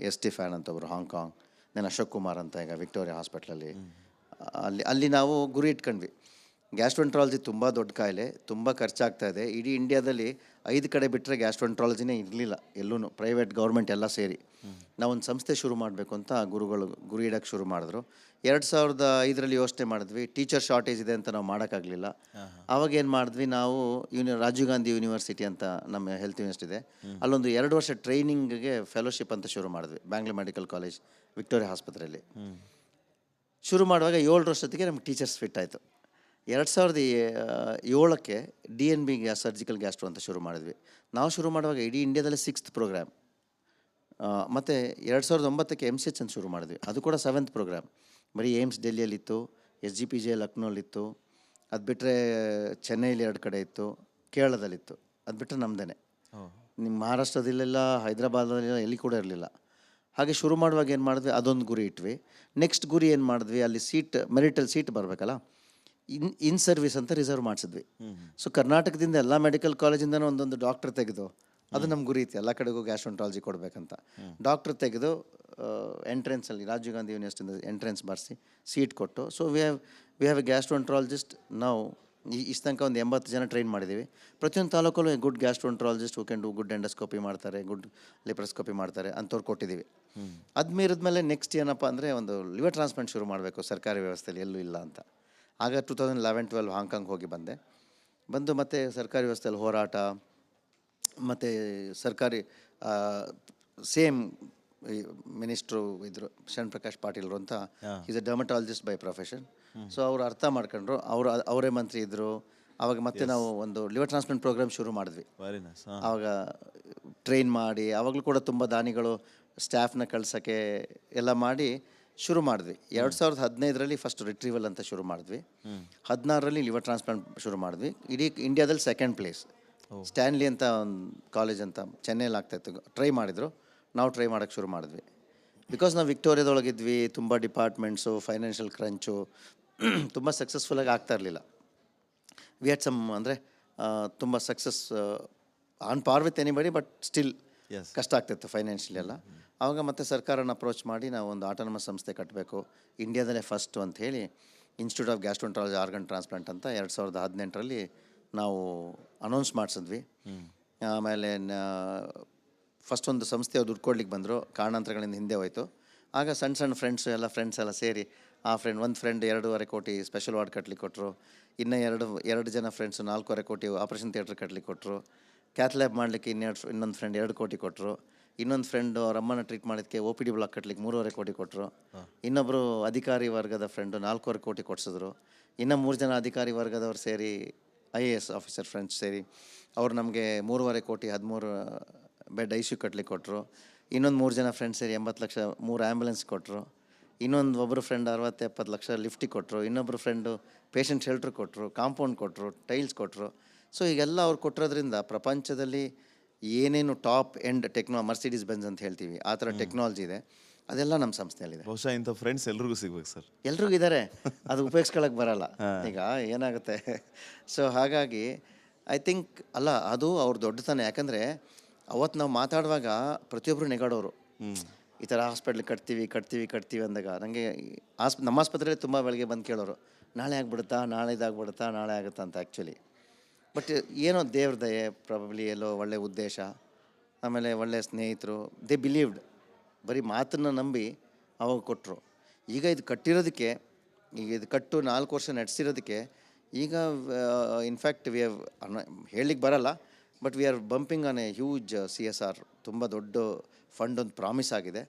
S T fan ಅಂತ ಒಬ್ಬರು Hong Kong then Ashok Kumar ಅಂತ ಈಗ ವಿಕ್ಟೋರಿಯಾ ಹಾಸ್ಪಿಟ್ಲಲ್ಲಿ. ಅಲ್ಲಿ ಅಲ್ಲಿ ನಾವು ಗುರಿ ಇಟ್ಕೊಂಡ್ವಿ. ಗ್ಯಾಸ್ಟ್ರೋಂಟ್ರಾಲಜಿ ತುಂಬ ದೊಡ್ಡ ಕಾಯಿಲೆ, ತುಂಬ ಖರ್ಚಾಗ್ತಾ ಇದೆ. ಇಡೀ ಇಂಡಿಯಾದಲ್ಲಿ ಐದು ಕಡೆ ಬಿಟ್ಟರೆ ಗ್ಯಾಸ್ಟ್ರೋಂಟ್ರಾಲಜಿನೇ ಇರಲಿಲ್ಲ ಎಲ್ಲೂ ಪ್ರೈವೇಟ್ ಗೌರ್ಮೆಂಟ್ ಎಲ್ಲ ಸೇರಿ. ನಾವೊಂದು ಸಂಸ್ಥೆ ಶುರು ಮಾಡಬೇಕು ಅಂತ ಗುರುಗಳು, ಗುರಿ ಇಡೋಕ್ಕೆ ಶುರು ಮಾಡಿದ್ರು. ಎರಡು ಸಾವಿರದ ಐದರಲ್ಲಿ ಯೋಚನೆ ಮಾಡಿದ್ವಿ ಟೀಚರ್ ಶಾರ್ಟೇಜ್ ಇದೆ ಅಂತ ನಾವು ಮಾಡೋಕ್ಕಾಗಲಿಲ್ಲ. ಆವಾಗ ಏನು ಮಾಡಿದ್ವಿ, ನಾವು ಯೂನಿ ರಾಜೀವ್ ಗಾಂಧಿ ಯೂನಿವರ್ಸಿಟಿ ಅಂತ ನಮ್ಮ ಹೆಲ್ತ್ ಯೂನಿವರ್ಸಿಟಿ ಇದೆ. ಅಲ್ಲೊಂದು ಎರಡು ವರ್ಷ ಟ್ರೈನಿಂಗ್ಗೆ ಫೆಲೋಶಿಪ್ ಅಂತ ಶುರು ಮಾಡಿದ್ವಿ ಬ್ಯಾಂಗ್ಳೂರ್ ಮೆಡಿಕಲ್ ಕಾಲೇಜ್ ವಿಕ್ಟೋರಿಯಾ ಆಸ್ಪತ್ರೆಯಲ್ಲಿ ಶುರು ಮಾಡುವಾಗ ಏಳು ವರ್ಷದೊತ್ತಿಗೆ ನಮ್ಗೆ ಟೀಚರ್ಸ್ ಫಿಟ್ ಆಯಿತು. ಎರಡು ಸಾವಿರದ ಏಳಕ್ಕೆ D N B gas surgical gastro ಅಂತ ಶುರು ಮಾಡಿದ್ವಿ. ನಾವು ಶುರು ಮಾಡುವಾಗ ಇಡೀ ಇಂಡಿಯಾದಲ್ಲಿ ಸಿಕ್ಸ್ತ್ ಪ್ರೋಗ್ರಾಮ್. ಮತ್ತು ಎರಡು ಸಾವಿರದ ಒಂಬತ್ತಕ್ಕೆ ಎಂ ಸಿ ಎಚ್ ಅಂತ ಶುರು ಮಾಡಿದ್ವಿ. ಅದು ಕೂಡ ಸೆವೆಂತ್ ಪ್ರೋಗ್ರಾಮ್. ಬರೀ ಏಮ್ಸ್ ಡೆಲ್ಲಿಯಲ್ಲಿತ್ತು ಎಸ್ ಜಿ ಪಿ ಜೆ ಲಕ್ನೋಲಿತ್ತು ಅದು ಬಿಟ್ಟರೆ ಚೆನ್ನೈಲಿ ಎರಡು ಕಡೆ ಇತ್ತು ಕೇರಳದಲ್ಲಿತ್ತು. ಅದು ಬಿಟ್ಟರೆ ನಮ್ಮದೇ ನಿಮ್ಮ ಮಹಾರಾಷ್ಟ್ರದಲ್ಲೆಲ್ಲ ಹೈದರಾಬಾದಲ್ಲೆಲ್ಲ ಎಲ್ಲಿ ಕೂಡ ಇರಲಿಲ್ಲ. ಹಾಗೆ ಶುರು ಮಾಡುವಾಗ ಏನು ಮಾಡಿದ್ವಿ ಅದೊಂದು ಗುರಿ ಇಟ್ವಿ. ನೆಕ್ಸ್ಟ್ ಗುರಿ ಏನು ಮಾಡಿದ್ವಿ ಅಲ್ಲಿ ಸೀಟ್ ಮೆರಿಟಲ್ ಸೀಟ್ ಬರಬೇಕಲ್ಲ? ಇನ್ ಇನ್ ಸರ್ವಿಸ್ ಅಂತ ರಿಸರ್ವ್ ಮಾಡಿಸಿದ್ವಿ. ಸೊ ಕರ್ನಾಟಕದಿಂದ ಎಲ್ಲ ಮೆಡಿಕಲ್ ಕಾಲೇಜಿಂದನೂ ಒಂದೊಂದು ಡಾಕ್ಟರ್ ತೆಗೆದು, ಅದು ನಮ್ಮ ಗುರಿ ಇತ್ತು ಎಲ್ಲ ಕಡೆಗೂ ಗ್ಯಾಸ್ಟ್ರೋಂಟ್ರಾಲಜಿ ಕೊಡಬೇಕಂತ. ಡಾಕ್ಟರ್ ತೆಗೆದು ಎಂಟ್ರೆನ್ಸಲ್ಲಿ ರಾಜೀವ್ ಗಾಂಧಿ ಯೂನಿವರ್ಸಿಟಿಯಿಂದ ಎಂಟ್ರೆನ್ಸ್ ಬರೆಸಿ ಸೀಟ್ ಕೊಟ್ಟು so we have we have a gastroenterologist ನಾವು, ಈ, ಇಷ್ಟು ತನಕ ಒಂದು ಎಂಬತ್ತು ಜನ ಟ್ರೈನ್ ಮಾಡಿದ್ದೀವಿ ಪ್ರತಿಯೊಂದು ತಾಲೂಕಲ್ಲೂ good gastroenterologist who can do good endoscopy ಮಾಡ್ತಾರೆ ಗುಡ್ ಲಿಪ್ರೋಸ್ಕೋಪಿ ಮಾಡ್ತಾರೆ ಅಂಥವ್ರು ಕೊಟ್ಟಿದ್ದೀವಿ ಅದು ಮೀರಿದ್ಮೇಲೆ ನೆಕ್ಸ್ಟ್ ಏನಪ್ಪ ಅಂದರೆ ಒಂದು ಲಿವರ್ ಟ್ರಾನ್ಸ್ಪ್ಲಾಂಟ್ ಶುರು ಮಾಡಬೇಕು ಸರ್ಕಾರಿ ವ್ಯವಸ್ಥೆಯಲ್ಲಿ ಎಲ್ಲೂ ಇಲ್ಲ ಅಂತ. ಆಗ two thousand eleven twelve Hong Kong ಹೋಗಿ ಬಂದೆ. ಬಂದು ಮತ್ತೆ ಸರ್ಕಾರಿ ವ್ಯವಸ್ಥೆಯಲ್ಲಿ ಹೋರಾಟ ಮತ್ತು ಸರ್ಕಾರಿ ಸೇಮ್ ಮಿನಿಸ್ಟ್ರು ಇದ್ರು ಶರಣ್ ಪ್ರಕಾಶ್ ಪಾಟೀಲ್ರು ಅಂತ. Is a dermatologist by profession so ಅವರು ಅರ್ಥ ಮಾಡ್ಕೊಂಡ್ರು ಅವರು ಅವರೇ ಮಂತ್ರಿ ಇದ್ದರು ಆವಾಗ ಮತ್ತೆ ನಾವು ಒಂದು ಲಿವರ್ ಟ್ರಾನ್ಸ್ಪ್ಲಾಂಟ್ ಪ್ರೋಗ್ರಾಮ್ ಶುರು ಮಾಡಿದ್ವಿ. ಅವಾಗ ಆವಾಗ ಟ್ರೈನ್ ಮಾಡಿ ಆವಾಗಲೂ ಕೂಡ ತುಂಬ ದಾನಿಗಳು ಸ್ಟಾಫ್ನ ಕಳ್ಸೋಕ್ಕೆ ಎಲ್ಲ ಮಾಡಿ ಶುರು ಮಾಡಿದ್ವಿ. ಎರಡು ಸಾವಿರದ ಹದಿನೈದರಲ್ಲಿ ಫಸ್ಟ್ ರಿಟ್ರೀವಲ್ ಅಂತ ಶುರು ಮಾಡಿದ್ವಿ. ಹದಿನಾರರಲ್ಲಿ ಲಿವರ್ ಟ್ರಾನ್ಸ್ಪ್ಲಾಂಟ್ ಶುರು ಮಾಡಿದ್ವಿ. ಇಡೀ ಇಂಡಿಯಾದಲ್ಲಿ ಸೆಕೆಂಡ್ ಪ್ಲೇಸ್ ಸ್ಟ್ಯಾನ್ಲಿ ಅಂತ ಒಂದು ಕಾಲೇಜ್ ಅಂತ ಚೆನ್ನೈಲಿ ಆಗ್ತಾಯಿತ್ತು ಟ್ರೈ ಮಾಡಿದರು. ನಾವು ಟ್ರೈ ಮಾಡೋಕ್ಕೆ ಶುರು ಮಾಡಿದ್ವಿ. ಬಿಕಾಸ್ ನಾವು ವಿಕ್ಟೋರಿಯಾದೊಳಗಿದ್ವಿ ತುಂಬ ಡಿಪಾರ್ಟ್ಮೆಂಟ್ಸು ಫೈನಾನ್ಷಿಯಲ್ ಕ್ರಂಚು ತುಂಬ ಸಕ್ಸಸ್ಫುಲ್ಲಾಗಿ ಆಗ್ತಾ ಇರಲಿಲ್ಲ. ವಿ ಹ್ಯಾಡ್ ಸಮ್ ಅಂದರೆ ತುಂಬ success on par with anybody but still. ಕಷ್ಟ ಆಗ್ತಿತ್ತು ಫೈನಾನ್ಷಿಯಲಿ ಎಲ್ಲ. ಆವಾಗ ಮತ್ತೆ ಸರ್ಕಾರನ ಅಪ್ರೋಚ್ ಮಾಡಿ ನಾವು ಒಂದು ಆಟೋನಮಸ್ ಸಂಸ್ಥೆ ಕಟ್ಟಬೇಕು ಇಂಡಿಯಾದಲ್ಲೇ ಫಸ್ಟು ಅಂತ ಹೇಳಿ institute of gastroenterology organ transplant ಅಂತ ಎರಡು ಸಾವಿರದ ಹದಿನೆಂಟರಲ್ಲಿ ನಾವು ಅನೌನ್ಸ್ ಮಾಡಿಸಿದ್ವಿ. ಆಮೇಲೆ ಫಸ್ಟ್ ಒಂದು ಸಂಸ್ಥೆ ದುಡ್ಡು ಕೊಡ್ಲಿಕ್ಕೆ ಬಂದರು. ಕಾರಣಾಂತರಗಳಿಂದ ಹಿಂದೆ ಹೋಯಿತು. ಆಗ ಸಣ್ಣ ಸಣ್ಣ ಫ್ರೆಂಡ್ಸು ಎಲ್ಲ ಫ್ರೆಂಡ್ಸ್ ಎಲ್ಲ ಸೇರಿ ಆ ಫ್ರೆಂಡ್ ಒಂದು ಫ್ರೆಂಡ್ ಎರಡೂವರೆ ಕೋಟಿ ಸ್ಪೆಷಲ್ ವಾರ್ಡ್ ಕಟ್ಟಲಿ ಕೊಟ್ಟರು ಇನ್ನೂ ಎರಡು ಎರಡು ಜನ ಫ್ರೆಂಡ್ಸು ನಾಲ್ಕೂವರೆ ಕೋಟಿ ಆಪ್ರೇಷನ್ ಥಿಯೇಟ್ರ್ ಕಟ್ಲಿಕ್ಕೆ ಕೊಟ್ಟರು ಕ್ಯಾತ್ ಲ್ಯಾಬ್ ಮಾಡಲಿಕ್ಕೆ ಇನ್ನೆರಡು ಇನ್ನೊಂದು ಫ್ರೆಂಡ್ ಎರಡು ಕೋಟಿ ಕೊಟ್ಟರು ಇನ್ನೊಂದು ಫ್ರೆಂಡು ಅವ್ರ ಅಮ್ಮನ ಟ್ರೀಟ್ ಮಾಡಿದ್ದಕ್ಕೆ ಒ ಪಿ ಡಿ ಬ್ಲಾಕ್ ಕಟ್ಲಿಕ್ಕೆ ಮೂರುವರೆ ಕೋಟಿ ಕೊಟ್ಟರು ಇನ್ನೊಬ್ಬರು ಅಧಿಕಾರಿ ವರ್ಗದ ಫ್ರೆಂಡು ನಾಲ್ಕೂವರೆ ಕೋಟಿ ಕೊಡಿಸಿದ್ರು. ಇನ್ನು ಮೂರು ಜನ ಅಧಿಕಾರಿ ವರ್ಗದವ್ರು ಸೇರಿ I A S officer friends ಸೇರಿ ಅವ್ರು ನಮಗೆ ಮೂರುವರೆ ಕೋಟಿ ಹದಿಮೂರು ಬೆಡ್ ಐ ಸಿ ಯು ಕಟ್ಲಿಕ್ಕೆ ಕೊಟ್ಟರು ಇನ್ನೊಂದು ಮೂರು ಜನ ಫ್ರೆಂಡ್ಸ್ ಸೇರಿ ಎಂಬತ್ತು ಲಕ್ಷ ಮೂರು ಆ್ಯಂಬುಲೆನ್ಸ್ ಕೊಟ್ಟರು ಇನ್ನೊಂದು ಒಬ್ಬರು ಫ್ರೆಂಡ್ ಅರವತ್ತು ಎಪ್ಪತ್ತು ಲಕ್ಷ ಲಿಫ್ಟಿಗೆ ಕೊಟ್ಟರು ಇನ್ನೊಬ್ಬರು ಫ್ರೆಂಡು ಪೇಷಂಟ್ ಶೆಲ್ಟ್ರ್ ಕೊಟ್ಟರು ಕಾಂಪೌಂಡ್ ಕೊಟ್ಟರು ಟೈಲ್ಸ್ ಕೊಟ್ಟರು ಸೊ ಈಗೆಲ್ಲ ಅವ್ರು ಕೊಟ್ಟಿರೋದ್ರಿಂದ ಪ್ರಪಂಚದಲ್ಲಿ ಏನೇನು top end techno Mercedes Benz ಅಂತ ಹೇಳ್ತೀವಿ ಆ ಥರ ಟೆಕ್ನಾಲಜಿ ಇದೆ. ಅದೆಲ್ಲ ನಮ್ಮ ಸಂಸ್ಥೆಯಲ್ಲಿದೆ. ಬಹುಶಃ ಇಂಥ ಫ್ರೆಂಡ್ಸ್ ಎಲ್ರಿಗೂ ಸಿಗ್ಬೇಕು ಸರ್. ಎಲ್ರಿಗೂ ಇದ್ದಾರೆ ಅದು ಉಪಯೋಗಿಸ್ಕೊಳಕ್ಕೆ ಬರಲ್ಲ. ಈಗ ಏನಾಗುತ್ತೆ? ಸೊ ಹಾಗಾಗಿ ಐ ಥಿಂಕ್ ಅಲ್ಲ ಅದು ಅವ್ರ ದೊಡ್ಡತನ. ಯಾಕಂದರೆ ಅವತ್ತು ನಾವು ಮಾತಾಡುವಾಗ ಪ್ರತಿಯೊಬ್ಬರು ನೆಗಾಡೋರು. ಈ ಥರ ಹಾಸ್ಪಿಟ್ಲ್ ಕಟ್ತೀವಿ ಕಟ್ತೀವಿ ಕಟ್ತೀವಿ ಅಂದಾಗ ನನಗೆ ಆಸ್ಪ ನಮ್ಮ ಆಸ್ಪತ್ರೆಯಲ್ಲಿ ತುಂಬ ಬೆಳಗ್ಗೆ ಬಂದು ಕೇಳೋರು ನಾಳೆ ಆಗ್ಬಿಡುತ್ತಾ ನಾಳೆ ಇದಾಗ್ಬಿಡುತ್ತಾ ನಾಳೆ ಆಗುತ್ತಾ ಅಂತ ಆ್ಯಕ್ಚುಲಿ ಬಟ್ ಏನೋ ದೇವ್ರ ದಯೆ ಪ್ರಾಬಬ್ಲಿ ಎಲ್ಲೋ ಒಳ್ಳೆ ಉದ್ದೇಶ, ಆಮೇಲೆ ಒಳ್ಳೆಯ ಸ್ನೇಹಿತರು ದೇ ಬಿಲೀವ್ಡ್ ಬರೀ ಮಾತನ್ನು ನಂಬಿ ಅವಾಗ ಕೊಟ್ಟರು ಈಗ ಇದು ಕಟ್ಟಿರೋದಕ್ಕೆ, ಈಗ ಇದು ಕಟ್ಟು ನಾಲ್ಕು ವರ್ಷ ನಡೆಸಿರೋದಕ್ಕೆ, ಈಗ ಇನ್ಫ್ಯಾಕ್ಟ್ ವಿ ಹೇಳಲಿಕ್ಕೆ ಬರಲ್ಲ but we are bumping on a huge C S R ತುಂಬ ದೊಡ್ಡ ಫಂಡ್ ಒಂದು ಪ್ರಾಮಿಸ್ ಆಗಿದೆ.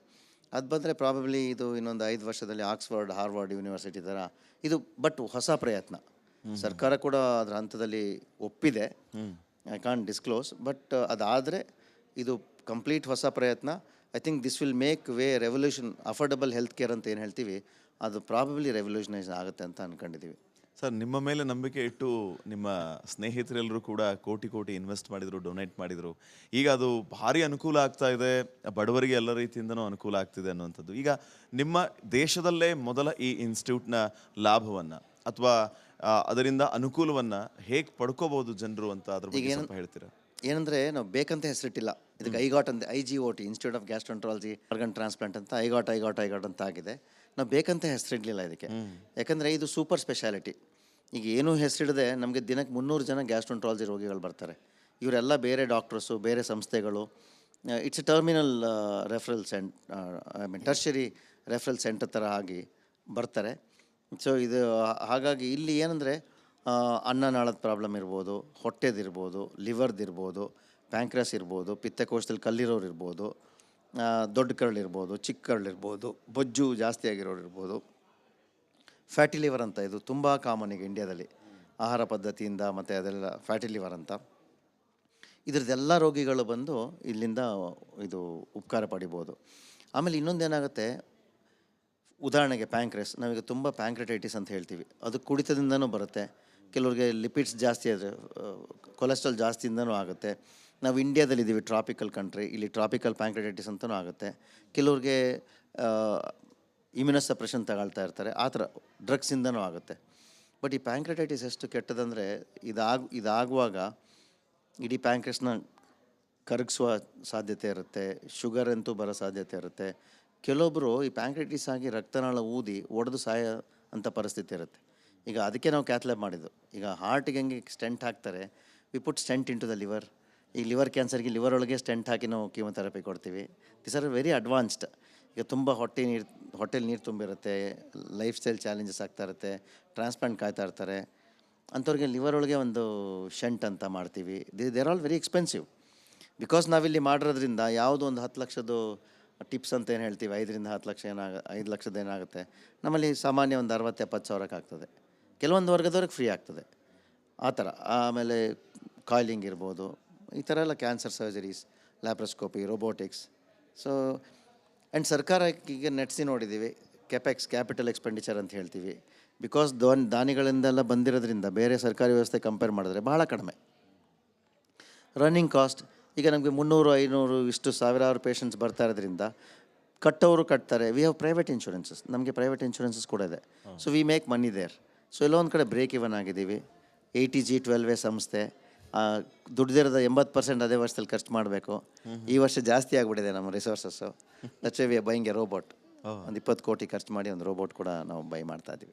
ಅದು ಬಂದರೆ ಪ್ರಾಬಬ್ಲಿ ಇದು ಇನ್ನೊಂದು ಐದು ವರ್ಷದಲ್ಲಿ ಆಕ್ಸ್ಫರ್ಡ್ ಹಾರ್ವರ್ಡ್ ಯೂನಿವರ್ಸಿಟಿ ಥರ ಇದು ಬಟ್ ಹೊಸ ಪ್ರಯತ್ನ. ಸರ್ಕಾರ ಕೂಡ ಅದರ ಹಂತದಲ್ಲಿ ಒಪ್ಪಿದೆ. ಐ ಕಾಂಟ್ ಡಿಸ್ಕ್ಲೋಸ್ ಬಟ್ ಅದಾದರೆ ಇದು ಕಂಪ್ಲೀಟ್ ಹೊಸ ಪ್ರಯತ್ನ. I think this will make way revolution affordable health care ಅಂತ ಏನು ಹೇಳ್ತೀವಿ ಅದು ಪ್ರಾಬಬ್ಲಿ ರೆವಲ್ಯೂಷನೈಸ್ ಆಗುತ್ತೆ ಅಂತ ಅಂದ್ಕೊಂಡಿದ್ದೀವಿ ಸರ್ ನಿಮ್ಮ ಮೇಲೆ ನಂಬಿಕೆ ಇಟ್ಟು ನಿಮ್ಮ ಸ್ನೇಹಿತರೆಲ್ಲರೂ ಕೂಡ ಕೋಟಿ ಕೋಟಿ ಇನ್ವೆಸ್ಟ್ ಮಾಡಿದರು ಡೊನೇಟ್ ಮಾಡಿದರು. ಈಗ ಅದು ಭಾರಿ ಅನುಕೂಲ ಆಗ್ತಾ ಇದೆ ಬಡವರಿಗೆ ಎಲ್ಲ ರೀತಿಯಿಂದನೂ ಅನುಕೂಲ ಆಗ್ತಿದೆ ಅನ್ನುವಂಥದ್ದು. ಈಗ ನಿಮ್ಮ ದೇಶದಲ್ಲೇ ಮೊದಲ ಈ ಇನ್ಸ್ಟಿಟ್ಯೂಟ್ನ ಲಾಭವನ್ನು ಅಥವಾ ಅದರಿಂದ ಅನುಕೂಲವನ್ನು ಹೇಗೆ ಪಡ್ಕೋಬಹುದು ಜನರು ಅಂತ ಅದ್ರ ಬಗ್ಗೆ ಸ್ವಲ್ಪ ಹೇಳ್ತೀರಾ? ಏನಂದರೆ ನಾವು ಬೇಕಂತ ಹೆಸರಿಟ್ಟಿಲ್ಲ. ಇದಕ್ಕೆ ಐಗಾಟ್ ಅಂತ I G O T institute of gastrology organ transplant ಅಂತ ಐಗಾಟ್ ಐಗಾಟ್ ಐಗಾಟ್ ಅಂತ ಆಗಿದೆ. ನಾವು ಬೇಕಂತ ಹೆಸರಿಡಲಿಲ್ಲ ಇದಕ್ಕೆ. ಯಾಕಂದರೆ ಇದು ಸೂಪರ್ ಸ್ಪೆಷಾಲಿಟಿ. ಈಗ ಏನೂ ಹೆಸರಿಡದೆ ನಮಗೆ ದಿನಕ್ಕೆ ಮುನ್ನೂರು ಜನ ಗ್ಯಾಸ್ಟ್ರಂಟ್ರಾಲಜಿ ರೋಗಿಗಳು ಬರ್ತಾರೆ. ಇವರೆಲ್ಲ ಬೇರೆ ಡಾಕ್ಟರ್ಸು ಬೇರೆ ಸಂಸ್ಥೆಗಳು. It's a terminal referral cent I mean tertiary referral centre ಥರ ಆಗಿ ಬರ್ತಾರೆ. ಸೊ ಇದು ಹಾಗಾಗಿ ಇಲ್ಲಿ ಏನಂದರೆ ಅನ್ನನಾಳದ ಪ್ರಾಬ್ಲಮ್ ಇರ್ಬೋದು ಹೊಟ್ಟೆದಿರ್ಬೋದು ಲಿವರ್ದಿರ್ಬೋದು ಪ್ಯಾಂಕ್ರಸ್ ಇರ್ಬೋದು ಪಿತ್ತಕೋಶದಲ್ಲಿ ಕಲ್ಲಿರೋರು ಇರ್ಬೋದು ದೊಡ್ಡ ಕರಳಿರ್ಬೋದು ಚಿಕ್ಕ ಕರಳಿರ್ಬೋದು ಬೊಜ್ಜು ಜಾಸ್ತಿ ಆಗಿರೋರು ಇರ್ಬೋದು. ಫ್ಯಾಟಿ ಲಿವರ್ ಅಂತ ಇದು ತುಂಬ ಕಾಮನ್ ಈಗ ಇಂಡಿಯಾದಲ್ಲಿ ಆಹಾರ ಪದ್ಧತಿಯಿಂದ ಮತ್ತು ಅದೆಲ್ಲ ಫ್ಯಾಟಿ ಲಿವರ್ ಅಂತ. ಇದ್ರದ್ದೆಲ್ಲ ರೋಗಿಗಳು ಬಂದು ಇಲ್ಲಿಂದ ಇದು ಉಪಕಾರ ಪಡಿಬೋದು. ಆಮೇಲೆ ಇನ್ನೊಂದೇನಾಗುತ್ತೆ ಉದಾಹರಣೆಗೆ ಪ್ಯಾಂಕ್ರೆಸ್ ನಾವೀಗ ತುಂಬ ಪ್ಯಾಂಕ್ರೆಟೈಟಿಸ್ ಅಂತ ಹೇಳ್ತೀವಿ. ಅದು ಕುಡಿತದಿಂದನೂ ಬರುತ್ತೆ. ಕೆಲವ್ರಿಗೆ ಲಿಪಿಡ್ಸ್ ಜಾಸ್ತಿ ಆದರೆ ಕೊಲೆಸ್ಟ್ರಾಲ್ ಜಾಸ್ತಿಯಿಂದನೂ ಆಗುತ್ತೆ. ನಾವು ಇಂಡಿಯಾದಲ್ಲಿ ಇದ್ದೀವಿ ಟ್ರಾಪಿಕಲ್ ಕಂಟ್ರಿ. ಇಲ್ಲಿ ಟ್ರಾಪಿಕಲ್ ಪ್ಯಾಂಕ್ರೆಟೈಟಿಸ್ ಅಂತಲೂ ಆಗುತ್ತೆ. ಕೆಲವ್ರಿಗೆ ಇಮ್ಯುನಸ್ ಸಪ್ರೆಷನ್ ತಗೊಳ್ತಾ ಇರ್ತಾರೆ. ಆ ಥರ ಡ್ರಗ್ಸಿಂದನೂ ಆಗುತ್ತೆ. ಬಟ್ ಈ ಪ್ಯಾಂಕ್ರೆಟೈಟಿಸ್ ಎಷ್ಟು ಕೆಟ್ಟದಂದರೆ, ಇದಾಗ, ಇದಾಗುವಾಗ ಇಡೀ ಪ್ಯಾಂಕ್ರೆಸ್ನ ಕರಗಿಸುವ ಸಾಧ್ಯತೆ ಇರುತ್ತೆ. ಶುಗರ್ ಅಂತೂ ಬರೋ ಸಾಧ್ಯತೆ ಇರುತ್ತೆ. ಕೆಲವೊಬ್ಬರು ಈ ಪ್ಯಾಂಕ್ರೆಟಿಸ್ ಆಗಿ ರಕ್ತನಾಳ ಊದಿ ಒಡೆದು ಸಾಯ ಅಂತ ಪರಿಸ್ಥಿತಿ ಇರುತ್ತೆ. ಈಗ ಅದಕ್ಕೆ ನಾವು ಕ್ಯಾಥ್ಲ್ಯಾಬ್ ಮಾಡಿದ್ದು. ಈಗ ಹಾರ್ಟಿಗೆ ಹೆಂಗೆ ಸ್ಟೆಂಟ್ ಹಾಕ್ತಾರೆ. We put stent into the liver ಈ ಲಿವರ್ ಕ್ಯಾನ್ಸರ್ಗೆ ಲಿವರ್ ಒಳಗೆ ಸ್ಟೆಂಟ್ ಹಾಕಿ ನಾವು ಕೀಮೊಥೆರಪಿ ಕೊಡ್ತೀವಿ. ದಿಸ್ ಆರ್ ವೆರಿ ಅಡ್ವಾನ್ಸ್ಡ್ ಈಗ ತುಂಬ ಹೊಟ್ಟೆ ನೀರು ಹೊಟ್ಟೆಲಿ ನೀರು ತುಂಬಿರುತ್ತೆ ಲೈಫ್ ಸ್ಟೈಲ್ ಚಾಲೆಂಜಸ್ ಆಗ್ತಾ ಇರುತ್ತೆ ಟ್ರಾನ್ಸ್ಪ್ಲಾಂಟ್ ಕಾಯ್ತಾ ಇರ್ತಾರೆ. ಅಂಥವ್ರಿಗೆ ಲಿವರ್ ಒಳಗೆ ಒಂದು ಶಂಟ್ ಅಂತ ಮಾಡ್ತೀವಿ. The they're all very expensive because ನಾವಿಲ್ಲಿ ಮಾಡಿರೋದ್ರಿಂದ ಯಾವುದೋ ಒಂದು ಹತ್ತು ಲಕ್ಷದ್ದು ಟಿಪ್ಸ್ ಅಂತ ಏನು ಹೇಳ್ತೀವಿ? ಐದರಿಂದ ಹತ್ತು ಲಕ್ಷ ಏನಾಗ, ಐದು ಲಕ್ಷದ ಏನಾಗುತ್ತೆ? ನಮ್ಮಲ್ಲಿ ಸಾಮಾನ್ಯ ಒಂದು ಅರವತ್ತು ಎಪ್ಪತ್ತು ಸಾವಿರಕ್ಕೆ ಆಗ್ತದೆ. ಕೆಲವೊಂದು ವರ್ಗದವ್ರಿಗೆ ಫ್ರೀ ಆಗ್ತದೆ. ಆ ಥರ. ಆಮೇಲೆ ಕಾಯಿಲಿಂಗ್ ಇರ್ಬೋದು. ಈ ಥರ ಎಲ್ಲ cancer surgeries laparoscopy robotics so and ಸರ್ಕಾರ ಈಗ ನೆಟ್ಸಿ ನೋಡಿದ್ದೀವಿ. ಕೆಪೆಕ್ಸ್ ಕ್ಯಾಪಿಟಲ್ ಎಕ್ಸ್ಪೆಂಡಿಚರ್ ಅಂತ ಹೇಳ್ತೀವಿ. ಬಿಕಾಸ್ ದೋನ್, ದಾನಿಗಳಿಂದೆಲ್ಲ ಬಂದಿರೋದ್ರಿಂದ ಬೇರೆ ಸರ್ಕಾರಿ ವ್ಯವಸ್ಥೆ ಕಂಪೇರ್ ಮಾಡಿದ್ರೆ ಬಹಳ ಕಡಿಮೆ. ರನ್ನಿಂಗ್ ಕಾಸ್ಟ್ ಈಗ ನಮಗೆ ಮುನ್ನೂರು ಐನೂರು ಇಷ್ಟು ಸಾವಿರಾರು ಪೇಷಂಟ್ಸ್ ಬರ್ತಾ ಇರೋದ್ರಿಂದ ಕಟ್ಟೋರು ಕಟ್ತಾರೆ. ವಿ ಹ್ಯಾವ್ ಪ್ರೈವೇಟ್ ಇನ್ಶೂರೆನ್ಸಸ್ ನಮಗೆ ಪ್ರೈವೇಟ್ ಇನ್ಶೂರೆನ್ಸಸ್ ಕೂಡ ಇದೆ. So we make money there so ಎಲ್ಲೋ ಒಂದು ಕಡೆ ಬ್ರೇಕ್ ಇವನ್ ಆಗಿದ್ದೀವಿ. ಏಯ್ಟಿ ಜಿ ಟ್ವೆಲ್ವ್ ಎ ಸಂಸ್ಥೆ ದುಡ್ದಿರೋದ ಎಂಬತ್ತು ಪರ್ಸೆಂಟ್ ಅದೇ ವರ್ಷದಲ್ಲಿ ಖರ್ಚು ಮಾಡಬೇಕು. ಈ ವರ್ಷ ಜಾಸ್ತಿ ಆಗಿಬಿಟ್ಟಿದೆ ನಮ್ಮ resources a we buying a robot ಒಂದು ಇಪ್ಪತ್ತು ಕೋಟಿ ಖರ್ಚು ಮಾಡಿ ಒಂದು ರೋಬೋಟ್ ಕೂಡ ನಾವು ಬೈ ಮಾಡ್ತಾ ಇದ್ದೀವಿ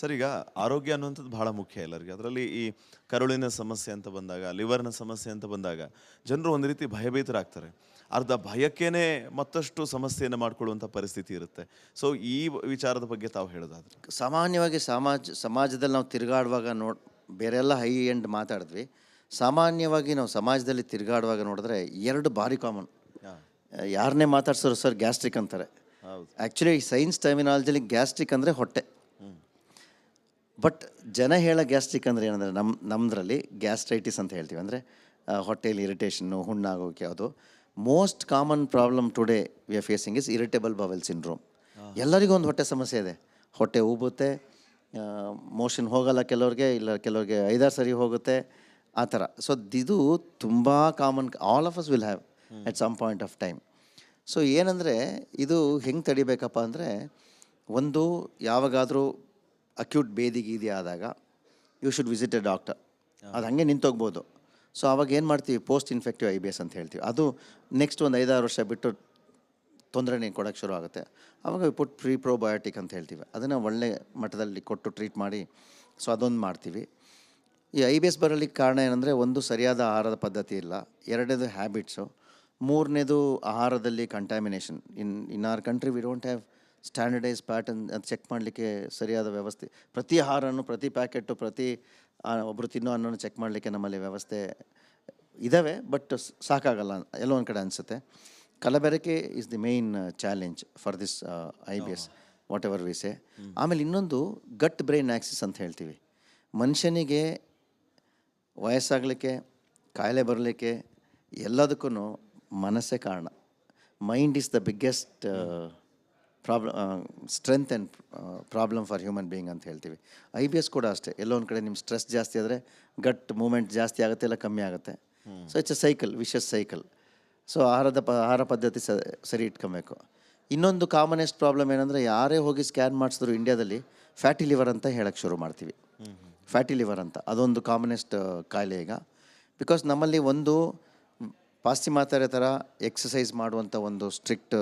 ಸರ್ ಈಗ ಆರೋಗ್ಯ ಅನ್ನುವಂಥದ್ದು ಬಹಳ ಮುಖ್ಯ ಎಲ್ಲರಿಗೆ. ಅದರಲ್ಲಿ ಈ ಕರುಳಿನ ಸಮಸ್ಯೆ ಅಂತ ಬಂದಾಗ ಲಿವರ್ನ ಸಮಸ್ಯೆ ಅಂತ ಬಂದಾಗ ಜನರು ಒಂದು ರೀತಿ ಭಯಭೀತರಾಗ್ತಾರೆ. ಅರ್ಧ ಭಯಕ್ಕೇನೆ ಮತ್ತಷ್ಟು ಸಮಸ್ಯೆಯನ್ನು ಮಾಡಿಕೊಳ್ಳುವಂಥ ಪರಿಸ್ಥಿತಿ ಇರುತ್ತೆ. ಸೊ ಈ ವಿಚಾರದ ಬಗ್ಗೆ ತಾವು ಹೇಳೋದಾದ್ರೆ. ಸಾಮಾನ್ಯವಾಗಿ ಸಮಾಜ ಸಮಾಜದಲ್ಲಿ ನಾವು ತಿರುಗಾಡುವಾಗ ನೋಡ್ ಬೇರೆಲ್ಲ ಹೈ ಎಂಡ್ ಮಾತಾಡಿದ್ವಿ. ಸಾಮಾನ್ಯವಾಗಿ ನಾವು ಸಮಾಜದಲ್ಲಿ ತಿರುಗಾಡುವಾಗ ನೋಡಿದ್ರೆ ಎರಡು ಭಾರಿ ಕಾಮನ್. ಯಾರನ್ನೇ ಮಾತಾಡ್ಸೋರು ಸರ್ ಗ್ಯಾಸ್ಟ್ರಿಕ್ ಅಂತಾರೆ. ಆ್ಯಕ್ಚುಲಿ ಸೈನ್ಸ್ ಟರ್ಮಿನಾಲಜಿಲಿ ಗ್ಯಾಸ್ಟ್ರಿಕ್ ಅಂದರೆ ಹೊಟ್ಟೆ. ಬಟ್ ಜನ ಹೇಳೋ ಗ್ಯಾಸ್ಟ್ರಿಕ್ ಅಂದರೆ ಏನಂದರೆ ನಮ್ಮ ನಮ್ಮದ್ರಲ್ಲಿ ಗ್ಯಾಸ್ಟ್ರೈಟಿಸ್ ಅಂತ ಹೇಳ್ತೀವಿ. ಅಂದರೆ ಹೊಟ್ಟೆಯಲ್ಲಿ ಇರಿಟೇಷನ್ನು ಹುಣ್ಣಾಗೋಕೆ ಅದು most common problem today we are facing is irritable bowel syndrome ಎಲ್ಲರಿಗೂ ಒಂದು ಹೊಟ್ಟೆ ಸಮಸ್ಯೆ ಇದೆ. ಹೊಟ್ಟೆ ಉಬ್ಬುತ್ತೆ ಮೋಷನ್ ಹೋಗಲ್ಲ ಕೆಲವ್ರಿಗೆ ಇಲ್ಲ ಕೆಲವ್ರಿಗೆ ಐದಾರು ಸರಿ ಹೋಗುತ್ತೆ ಆ ಥರ. ಸೊ ಇದು ತುಂಬ common all of us will have at some point of time so ಏನಂದರೆ ಇದು ಹೆಂಗೆ ತಡಿಬೇಕಪ್ಪ ಅಂದರೆ ಒಂದು ಯಾವಾಗಾದರೂ ಅಕ್ಯೂಟ್ ಬೇದಿ ಗೀದಿ ಆದಾಗ you should visit a doctor ಅದು ಹಾಗೆ ನಿಂತೋಗ್ಬೋದು. ಸೊ ಅವಾಗ ಏನು ಮಾಡ್ತೀವಿ? Post infective I B S ಅಂತ ಹೇಳ್ತೀವಿ. ಅದು ನೆಕ್ಸ್ಟ್ ಒಂದು ಐದಾರು ವರ್ಷ ಬಿಟ್ಟು ತೊಂದರೆ ಕೊಡೋಕ್ಕೆ ಶುರು ಆಗುತ್ತೆ. ಆವಾಗ ಪುಟ್ ಪ್ರೀ ಪ್ರೋಬಯೋಟಿಕ್ ಅಂತ ಹೇಳ್ತೀವಿ. ಅದನ್ನು ಒಳ್ಳೆ ಮಟ್ಟದಲ್ಲಿ ಕೊಟ್ಟು ಟ್ರೀಟ್ ಮಾಡಿ ಸೊ ಅದೊಂದು ಮಾಡ್ತೀವಿ. ಈ ಐ ಬಿ ಎಸ್ ಬರಲಿಕ್ಕೆ ಕಾರಣ ಏನಂದರೆ ಒಂದು ಸರಿಯಾದ ಆಹಾರದ ಪದ್ಧತಿ ಇಲ್ಲ. ಎರಡನೇದು ಹ್ಯಾಬಿಟ್ಸು ಮೂರನೇದು ಆಹಾರದಲ್ಲಿ contamination in in our country we don't have standardise pattern ಅದು ಚೆಕ್ ಮಾಡಲಿಕ್ಕೆ ಸರಿಯಾದ ವ್ಯವಸ್ಥೆ. ಪ್ರತಿ ಆಹಾರನೂ ಪ್ರತಿ ಪ್ಯಾಕೆಟು ಪ್ರತಿ ಒಬ್ಬರು ತಿನ್ನೋ ಅನ್ನೋನು ಚೆಕ್ ಮಾಡಲಿಕ್ಕೆ ನಮ್ಮಲ್ಲಿ ವ್ಯವಸ್ಥೆ ಇದ್ದಾವೆ ಬಟ್ ಸಾಕಾಗಲ್ಲ. ಎಲ್ಲೋ ಒಂದು ಕಡೆ ಅನಿಸುತ್ತೆ. ಕಲಬೆರಕೆ is the main challenge for this I B S whatever ವಿಸೆ ಆಮೇಲೆ ಇನ್ನೊಂದು ಗಟ್ ಬ್ರೈನ್ ಆಕ್ಸಿಸ್ ಅಂತ ಹೇಳ್ತೀವಿ. ಮನುಷ್ಯನಿಗೆ ವಯಸ್ಸಾಗಲಿಕ್ಕೆ ಕಾಯಿಲೆ ಬರಲಿಕ್ಕೆ ಎಲ್ಲದಕ್ಕೂ ಮನಸ್ಸೇ ಕಾರಣ. Mind is the biggest problem strength and problem for human being ಅಂತ ಹೇಳ್ತೀವಿ. ಐ ಬಿ ಎಸ್ ಕೂಡ ಅಷ್ಟೇ. ಎಲ್ಲೋ ಒಂದು ಕಡೆ ನಿಮ್ಮ ಸ್ಟ್ರೆಸ್ ಜಾಸ್ತಿ ಆದರೆ ಗಟ್ ಮೂಮೆಂಟ್ ಜಾಸ್ತಿ ಆಗುತ್ತೆ ಇಲ್ಲ ಕಮ್ಮಿ ಆಗುತ್ತೆ. So it's a cycle vicious cycle so ಆಹಾರದ ಪ ಆಹಾರ ಪದ್ಧತಿ ಸ ಸರಿ ಇಟ್ಕೊಬೇಕು. ಇನ್ನೊಂದು ಕಾಮನೆಸ್ಟ್ ಪ್ರಾಬ್ಲಮ್ ಏನಂದರೆ ಯಾರೇ ಹೋಗಿ ಸ್ಕ್ಯಾನ್ ಮಾಡಿಸಿದ್ರು ಇಂಡಿಯಾದಲ್ಲಿ ಫ್ಯಾಟಿ ಲಿವರ್ ಅಂತ ಹೇಳಕ್ಕೆ ಶುರು ಮಾಡ್ತೀವಿ. ಫ್ಯಾಟಿ ಲಿವರ್ ಅಂತ. ಅದೊಂದು ಕಾಮನೆಸ್ಟ್ ಕಾಯಿಲೆ ಈಗ. ಬಿಕಾಸ್ ನಮ್ಮಲ್ಲಿ ಒಂದು ಪಾಶ್ಚಿಮಾತ್ಯರ ಥರ ಎಕ್ಸಸೈಸ್ ಮಾಡುವಂಥ ಒಂದು ಸ್ಟ್ರಿಕ್ಟ್